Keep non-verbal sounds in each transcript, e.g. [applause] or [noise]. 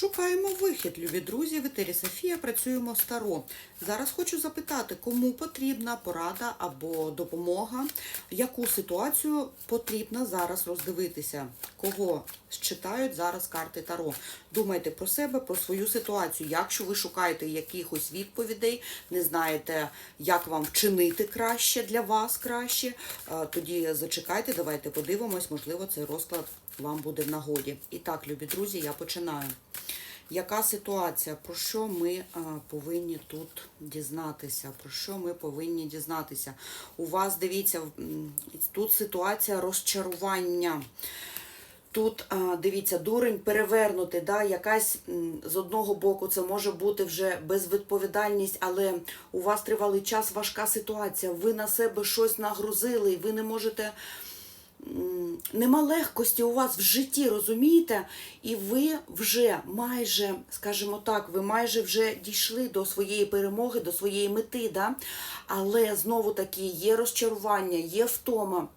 Шукаємо вихід, любі друзі. В етері Софія працюємо з Таро. Зараз хочу запитати, кому потрібна порада або допомога, яку ситуацію потрібно зараз роздивитися, кого считають зараз карти Таро. Думайте про себе, про свою ситуацію. Якщо ви шукаєте якихось відповідей, не знаєте, як вам вчинити краще для вас краще, е, тоді зачекайте, давайте подивимось, можливо, цей розклад вам буде в нагоді. І так, любі друзі, я починаю. Яка ситуація? Про що ми а, повинні тут дізнатися? Про що ми повинні дізнатися? У вас дивіться, тут ситуація розчарування. Тут, дивіться, дурень перевернутий, да, якась з одного боку це може бути вже безвідповідальність, але у вас тривалий час важка ситуація. Ви на себе щось нагрузили, і ви не можете. Нема легкості у вас в житті, розумієте? І ви вже майже, скажімо так, ви майже вже дійшли до своєї перемоги, до своєї мети, да? але знову таки є розчарування, є втома.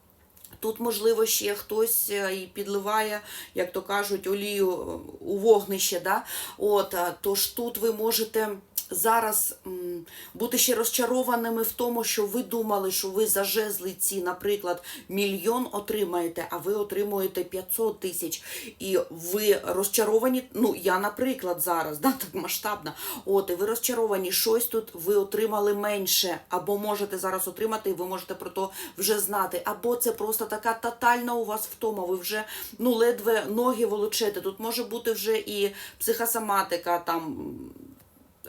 Тут, можливо, ще хтось е, і підливає, як то кажуть, олію е, у вогнище. Да? От, тож тут ви можете зараз бути ще розчарованими в тому, що ви думали, що ви за жезли ці, наприклад, мільйон отримаєте, а ви отримуєте 500 тисяч. І ви розчаровані. Ну, я, наприклад, зараз, да, так масштабно. От, і ви розчаровані, щось тут ви отримали менше, або можете зараз отримати, і ви можете про то вже знати. Або це просто така тотальна у вас втома. Ви вже ну ледве ноги волочете. Тут може бути вже і психосоматика, там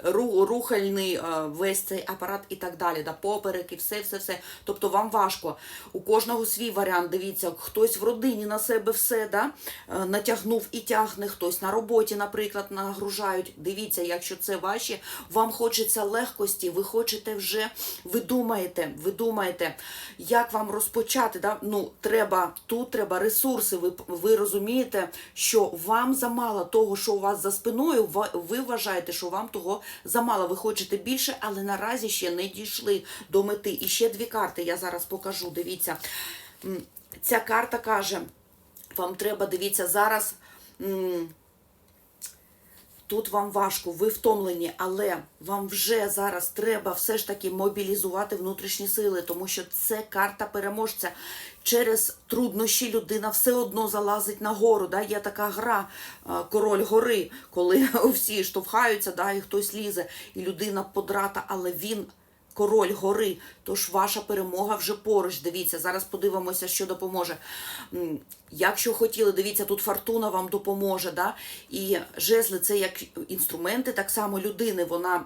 рухальний е, весь цей апарат і так далі, да, попереки, все, все, все. Тобто вам важко. У кожного свій варіант. Дивіться, хтось в родині на себе все да, е, натягнув і тягне, хтось на роботі, наприклад, нагружають. Дивіться, якщо це ваші, вам хочеться легкості, ви хочете вже, ви думаєте, ви думаєте, як вам розпочати. Да? Ну, треба, тут треба ресурси. Ви, ви розумієте, що вам замало того, що у вас за спиною, ви вважаєте, що вам того замало. Ви хочете більше, але наразі ще не дійшли до мети. І ще дві карти я зараз покажу. Дивіться. Ця карта каже, вам треба, дивіться, зараз. Тут вам важко, ви втомлені, але вам вже зараз треба все ж таки мобілізувати внутрішні сили, тому що це карта переможця. Через труднощі людина все одно залазить на гору. Да? Є така гра Король гори, коли [laughs] всі штовхаються, да, і хтось лізе, і людина подрата, але він король гори. Тож ваша перемога вже поруч. Дивіться, зараз подивимося, що допоможе. Якщо хотіли, дивіться, тут фортуна вам допоможе. Да? І жезли це як інструменти, так само людини. Вона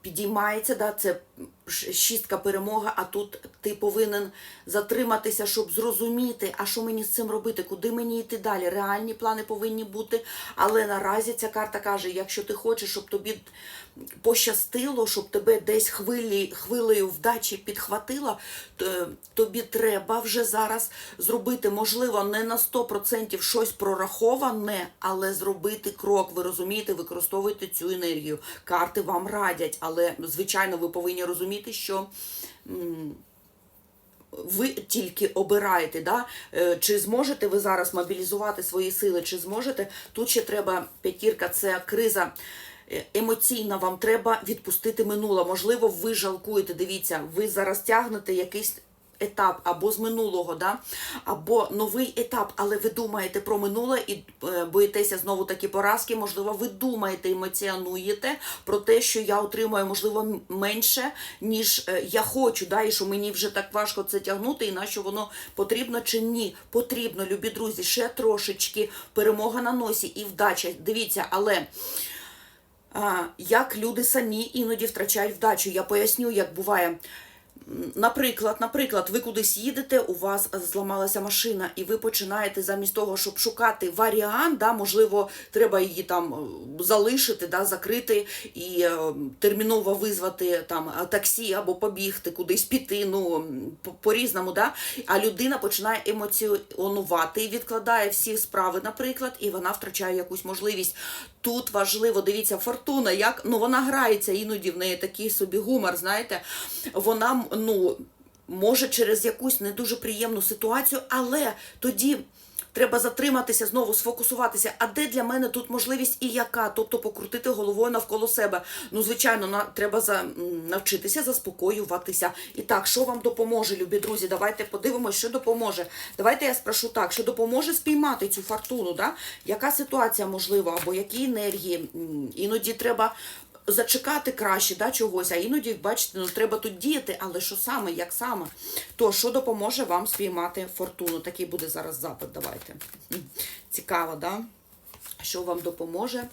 підіймається, да? це шістка перемога, а тут ти повинен затриматися, щоб зрозуміти, а що мені з цим робити, куди мені йти далі. Реальні плани повинні бути. Але наразі ця карта каже: якщо ти хочеш, щоб тобі пощастило, щоб тебе десь хвилі, хвилею вдачі підхватило, то тобі треба вже зараз зробити, можливо, не на 100% щось прораховане, але зробити крок. Ви розумієте, використовуйте цю енергію. Карти вам радять, але звичайно, ви повинні розуміти, що. ви тільки обираєте, да? Е, чи зможете ви зараз мобілізувати свої сили, чи зможете. Тут ще треба п'ятірка, це криза Емоційно емоційна, вам треба відпустити минуле. Можливо, ви жалкуєте, дивіться, ви зараз тягнете якийсь етап або з минулого, да? або новий етап, але ви думаєте про минуле і е, боїтеся знову таки поразки. Можливо, ви думаєте, емоціонуєте про те, що я отримую, можливо, менше, ніж е, я хочу, да? і що мені вже так важко це тягнути, і на що воно потрібно чи ні. Потрібно, любі друзі, ще трошечки перемога на носі і вдача. Дивіться, але. Як люди самі іноді втрачають вдачу. Я поясню, як буває. Наприклад, наприклад, ви кудись їдете, у вас зламалася машина, і ви починаєте замість того, щоб шукати варіант, да, можливо, треба її там е, залишити, да, закрити і е, терміново визвати там е, таксі або побігти, кудись піти, ну по- по-різному, да? а людина починає емоціонувати відкладає всі справи, наприклад, і вона втрачає якусь можливість. Тут важливо, дивіться, фортуна, як ну вона грається, іноді в неї такий собі гумор, знаєте, вона ну може через якусь не дуже приємну ситуацію, але тоді треба затриматися, знову сфокусуватися. А де для мене тут можливість і яка? Тобто покрутити головою навколо себе. Ну, звичайно, на, треба за, навчитися заспокоюватися. І так, що вам допоможе, любі друзі? Давайте подивимося, що допоможе. Давайте я спрошу так, що допоможе спіймати цю фортуну, да? яка ситуація можлива, або які енергії. Іноді треба зачекати краще да, чогось, а іноді, бачите, ну треба тут діяти, але що саме, як саме? То що допоможе вам спіймати фортуну? Такий буде зараз запит, давайте. Цікаво, да? Що вам допоможе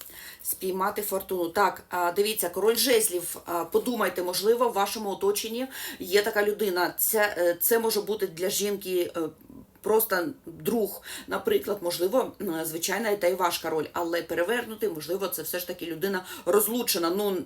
спіймати фортуну? Так, дивіться, король жезлів. Подумайте, можливо, в вашому оточенні є така людина. Це, е, це може бути для жінки. Просто друг, наприклад, можливо, м, звичайно, і ваш король, але перевернути, можливо, це все ж таки людина розлучена. Ну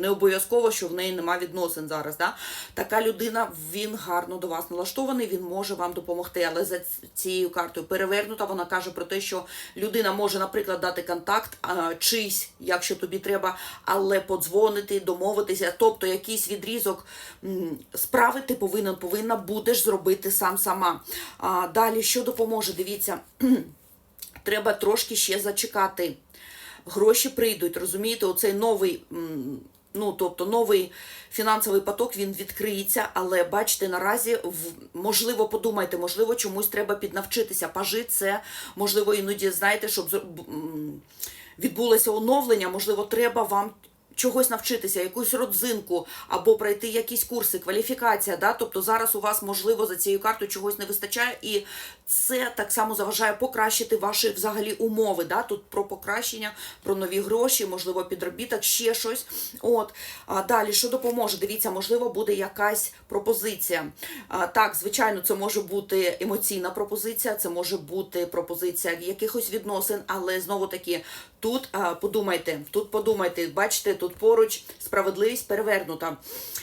не обов'язково, що в неї нема відносин зараз. Да? Така людина, він гарно до вас налаштований, він може вам допомогти. Але за цією картою перевернута, вона каже про те, що людина може, наприклад, дати контакт а, чийсь, якщо тобі треба, але подзвонити, домовитися. Тобто якийсь відрізок справи ти повинен повинна будеш зробити сам сама. А, далі, що допоможе? Дивіться, [clears throat] треба трошки ще зачекати. Гроші прийдуть, розумієте, оцей новий. Ну, тобто новий фінансовий поток він відкриється, але бачите, наразі можливо, подумайте, можливо, чомусь треба піднавчитися. Пажи це можливо іноді знаєте, щоб відбулося оновлення, можливо, треба вам чогось навчитися, якусь родзинку, або пройти якісь курси, кваліфікація. Да? Тобто зараз у вас, можливо, за цією картою чогось не вистачає, і це так само заважає покращити ваші взагалі умови. Да? Тут про покращення, про нові гроші, можливо, підробіток, ще щось. От. А далі, що допоможе? Дивіться, можливо, буде якась пропозиція. А, так, звичайно, це може бути емоційна пропозиція, це може бути пропозиція якихось відносин, але знову таки. Тут а, подумайте, тут подумайте, бачите, тут поруч справедливість перевернута.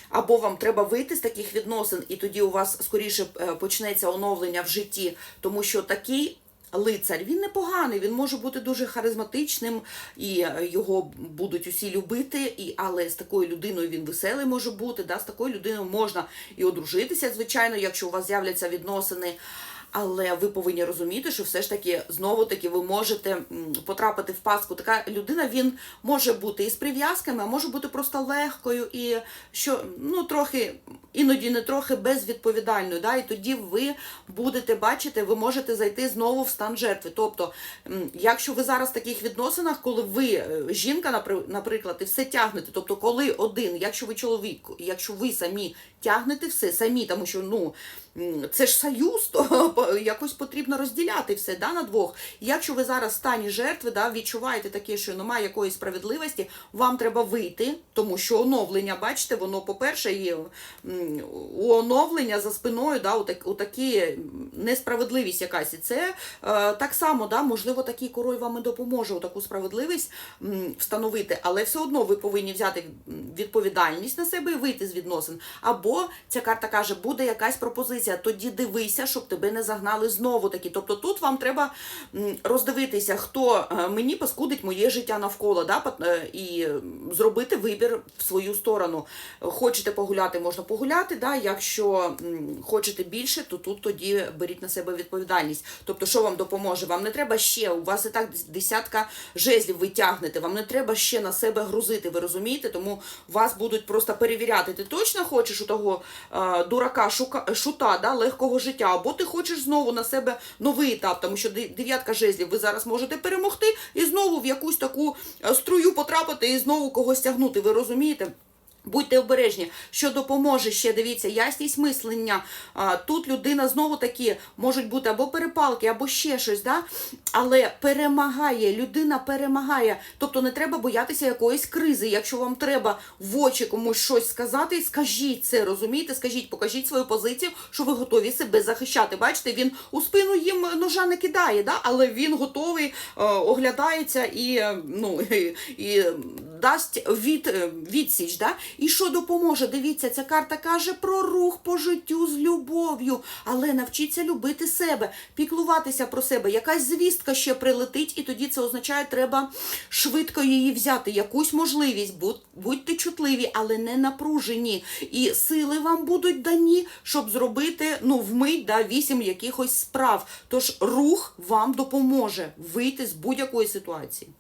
Або вам треба вийти з таких відносин, і тоді у вас скоріше е, почнеться оновлення в житті, тому що такий. Лицар, він непоганий, він може бути дуже харизматичним, і е, його будуть усі любити. І, але з такою людиною він веселий може бути. Да? З такою людиною можна і одружитися, звичайно, якщо у вас з'являться відносини. Але ви повинні розуміти, що все ж таки знову таки ви можете потрапити в паску. Така людина він може бути і з прив'язками, а може бути просто легкою, і що ну трохи іноді не трохи безвідповідальною. Да? І тоді ви будете бачити, ви можете зайти знову в стан жертви. Тобто, якщо ви зараз в таких відносинах, коли ви е, жінка, напри- наприклад, і все тягнете, тобто, коли один, якщо ви чоловік, якщо ви самі тягнете все самі, тому що ну. Це ж союз, то [laughs] якось потрібно розділяти все да, на двох. Якщо ви зараз в стані жертви, да, відчуваєте таке, що немає якоїсь справедливості, вам треба вийти, тому що оновлення, бачите, воно, по-перше, є у оновлення за спиною, да, у, так, у такі несправедливість якась. І це е, так само, да, можливо, такий король вам і допоможе у таку справедливість встановити, але все одно ви повинні взяти відповідальність на себе і вийти з відносин. Або ця карта каже, буде якась пропозиція, тоді дивися, щоб тебе не загнали знову таки. Тобто тут вам треба роздивитися, хто е, мені паскудить моє життя навколо, да, е, і зробити вибір в свою сторону. Хочете погуляти, можна погуляти. Да, якщо хочете більше, то тут тоді беріть на себе відповідальність. Тобто, що вам допоможе? Вам не треба ще, у вас і так десятка жезлів ви тягнете, вам не треба ще на себе грузити, ви розумієте? Тому вас будуть просто перевіряти. Ти точно хочеш у того е, дурака, шута, да, легкого життя, або ти хочеш знову на себе новий етап, тому що дев'ятка жезлів, ви зараз можете перемогти і знову в якусь таку е, струю потрапити і знову когось тягнути. Ви розумієте? Будьте обережні, що допоможе ще, дивіться, ясність мислення. Тут людина знову таки можуть бути або перепалки, або ще щось, да? але перемагає, людина перемагає. Тобто не треба боятися якоїсь кризи. Якщо вам треба в очі комусь щось сказати, скажіть це, розумієте? Скажіть, покажіть свою позицію, що ви готові себе захищати. Бачите, він у спину їм ножа не кидає, да? але він готовий, е, оглядається і, е, ну, [laughs] і, і дасть від, е, відсіч. Да? І що допоможе? Дивіться, ця карта каже про рух по життю з любов'ю, але навчіться любити себе, піклуватися про себе. Якась звістка ще прилетить, і тоді це означає, треба швидко її взяти, якусь можливість. Будь- Будьте чутливі, але не напружені. І сили вам будуть дані, щоб зробити ну, вмить да, вісім якихось справ. Тож рух вам допоможе вийти з будь-якої ситуації.